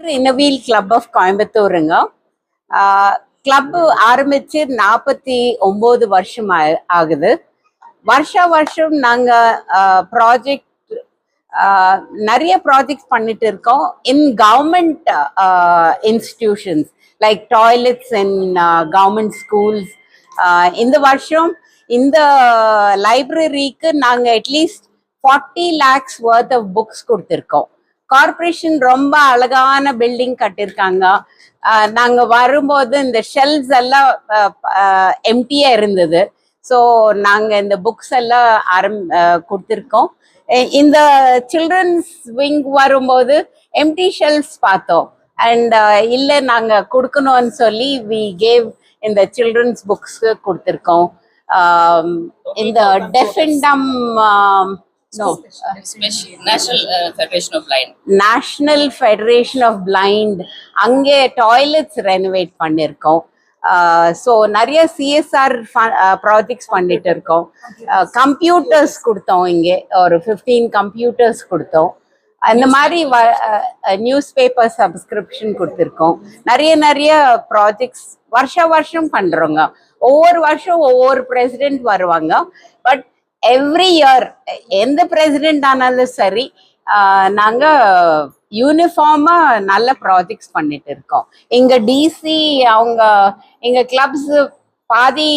இன்னவீல் club of கோயம்புத்தூருங்க. Club ஆரம்பிச்சு நாற்பத்தி ஒம்பது வருஷம் ஆ- ஆகுது. வருஷா வருஷம் நாங்கள் ப்ராஜெக்ட் நிறைய ப்ராஜெக்ட்ஸ் பண்ணிட்டு இருக்கோம். In government institutions like toilets in government schools இந்த வருஷம் இந்த லைப்ரரிக்கு நாங்கள் at least forty lakhs worth of books கொடுத்துருக்கோம். கார்ப்பரேஷன் ரொம்ப அழகான பில்டிங் கட்டியிருக்காங்க நாங்க வரும்போது இந்த ஷெல்ஃப்ஸ் எல்லாம் எம்டியா இருந்தது. ஸோ நாங்க இந்த புக்ஸ் எல்லாம் ஆரம் கொடுத்திருக்கோம். இந்த சில்ட்ரன்ஸ் விங் வரும்போது எம்டி ஷெல்ஃப்ஸ் பார்த்தோம். அண்ட் இல்லை நாங்க கொடுக்கணும்னு சொல்லி வி கேவ் இந்த சில்ட்ரன்ஸ் புக்ஸ்க்கு கொடுத்துருக்கோம். இந்த deaf Special, National uh, Federation of Blind. National Federation of Blind அங்கே டாய்லெட்ஸ் ரெனோவேட் பண்ணியிருக்கோம் ஸோ நிறைய சிஎஸ்ஆர் ப்ராஜெக்ட்ஸ் பண்ணிட்டு இருக்கோம். கம்ப்யூட்டர்ஸ் கொடுத்தோம் இங்கே. ஒரு ஃபிஃப்டீன் கம்ப்யூட்டர்ஸ் கொடுத்தோம். அந்த மாதிரி நியூஸ் பேப்பர் சப்ஸ்கிரிப்ஷன் கொடுத்துருக்கோம். நிறைய நிறைய ப்ராஜெக்ட்ஸ் வருஷ வருஷம் பண்ணுறோங்க ஒவ்வொரு வருஷம் ஒவ்வொரு பிரசிடென்ட் வருவாங்க. பட் எவ்ரி இயர் எந்த பிரசிடென்ட் ஆனாலும் சரி நாங்க யூனிஃபார்மா நல்ல ப்ராஜெக்ட்ஸ் பண்ணிட்டு இருக்கோம். இங்க டிசி அவங்க எங்க கிளப்ஸ் பாதி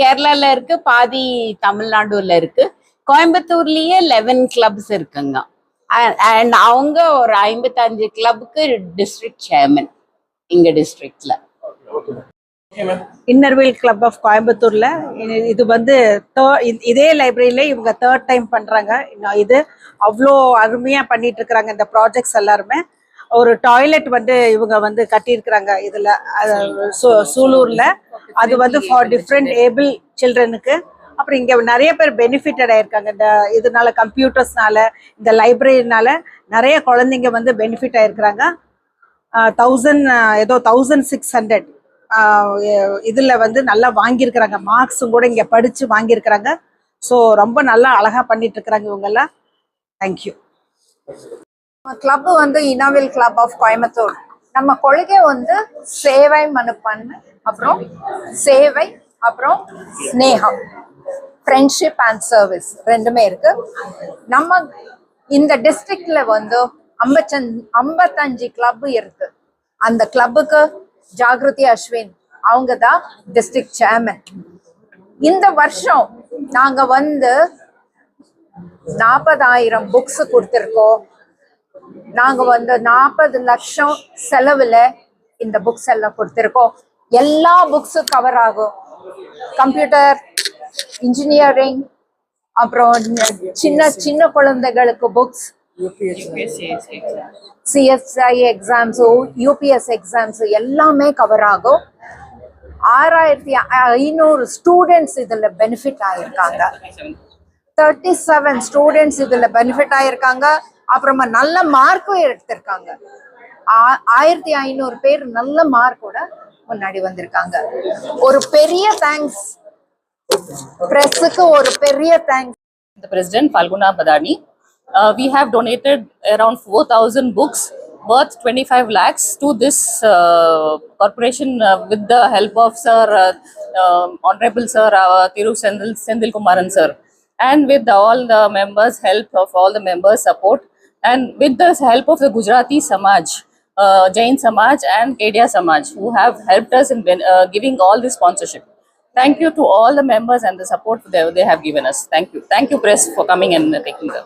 கேரளால இருக்கு பாதி தமிழ்நாடுல இருக்கு. கோயம்புத்தூர்லயே லெவன் கிளப்ஸ் இருக்குங்க. அண்ட் அவங்க ஒரு ஐம்பத்தஞ்சு கிளப்புக்கு டிஸ்ட்ரிக்ட் சேர்மன் எங்க டிஸ்ட்ரிக்ட்ல இன்னர்வீல் கிளப் ஆஃப் கோயம்புத்தூர்ல இது- வந்து இதே லைப்ரரியில இவங்க தேர்ட் டைம் பண்றாங்க. இது அவ்வளோ அருமையா பண்ணிட்டு இருக்கிறாங்க இந்த ப்ராஜெக்ட்ஸ் எல்லாருமே. ஒரு டாய்லெட் வந்து இவங்க வந்து கட்டியிருக்கிறாங்க இதுல சூலூர்ல. அது வந்து ஃபார் டிஃப்ரெண்ட் ஏபிள் சில்ட்ரனுக்கு அப்புறம் இங்க நிறைய பேர் பெனிஃபிட்டட் ஆயிருக்காங்க. இந்த இதனால கம்ப்யூட்டர்ஸ்னால இந்த லைப்ரரினால நிறைய குழந்தைங்க வந்து பெனிஃபிட் ஆயிருக்கிறாங்க. தௌசண்ட் ஏதோ தௌசண்ட் சிக்ஸ் ஹண்ட்ரட் இதில் வந்து நல்லா வாங்கியிருக்கிறாங்க. மார்க்ஸும் கூட இங்கே படித்து வாங்கியிருக்கிறாங்க. ஸோ ரொம்ப நல்லா அழகாக பண்ணிட்டு இருக்கிறாங்க இவங்கெல்லாம் தேங்க்யூ கிளப் வந்து இனாவில் கிளப் ஆஃப் கோயம்புத்தூர் நம்ம கொள்கை வந்து சேவை மனுப்பன் அப்புறம் சேவை அப்புறம் ஸ்னேகம். ஃப்ரெண்ட்ஷிப் அண்ட் சர்வீஸ் ரெண்டுமே இருக்கு. நம்ம இந்த டிஸ்ட்ரிக்ட்ல வந்து ஐம்பத்தஞ்சு ஐம்பத்தஞ்சு கிளப் இருக்கு. அந்த கிளப்புக்கு ஜாகிருதி அஸ்வின் அவங்க தான் டிஸ்ட்ரிக்ட் சேர்மன் இந்த வருஷம் நாங்க வந்து நாற்பதாயிரம் புக்ஸ் கொடுத்துருக்கோம். நாங்க வந்து நாற்பது லட்சம் செலவுல இந்த புக்ஸ் எல்லாம் கொடுத்துருக்கோம். எல்லா புக்ஸும் கவர் ஆகும். கம்ப்யூட்டர் இன்ஜினியரிங் அப்புறம் சின்ன சின்ன குழந்தைகளுக்கு books CSI exams UPS exams எல்லாமே கவர் ஆகும். ஆறாயிரத்தி ஐநூறு ஸ்டூடெண்ட்ஸ் இதுல பெனிஃபிட் ஆயிருக்காங்க. தேர்ட்டி செவன் ஸ்டூடெண்ட்ஸ் இதுல பெனிஃபிட் ஆயிருக்காங்க. அப்புறமா நல்ல மார்க்கும் எடுத்திருக்காங்க. ஆ- ஆயிரத்தி ஐநூறு பேர் நல்ல மார்க்கோட முன்னாடி வந்திருக்காங்க. ஒரு பெரிய தேங்க்ஸ் பிரஸுக்கு ஒரு பெரிய thanks President, Falguna Badani. Uh, we have donated around 4,000 books worth 25 lakhs to this uh, corporation uh, with the help of Sir, uh, uh, Honorable Sir uh, Thiru Sendil, Sendil Kumaran Sir. And with all the members' help of all the members' support, and with the help of the Gujarati Samaj, uh, Jain Samaj, and Kedia Samaj, who have helped us in uh, giving all this sponsorship. Thank you to all the members and the support they, they have given us. Thank you. Thank you, press, for coming and taking the.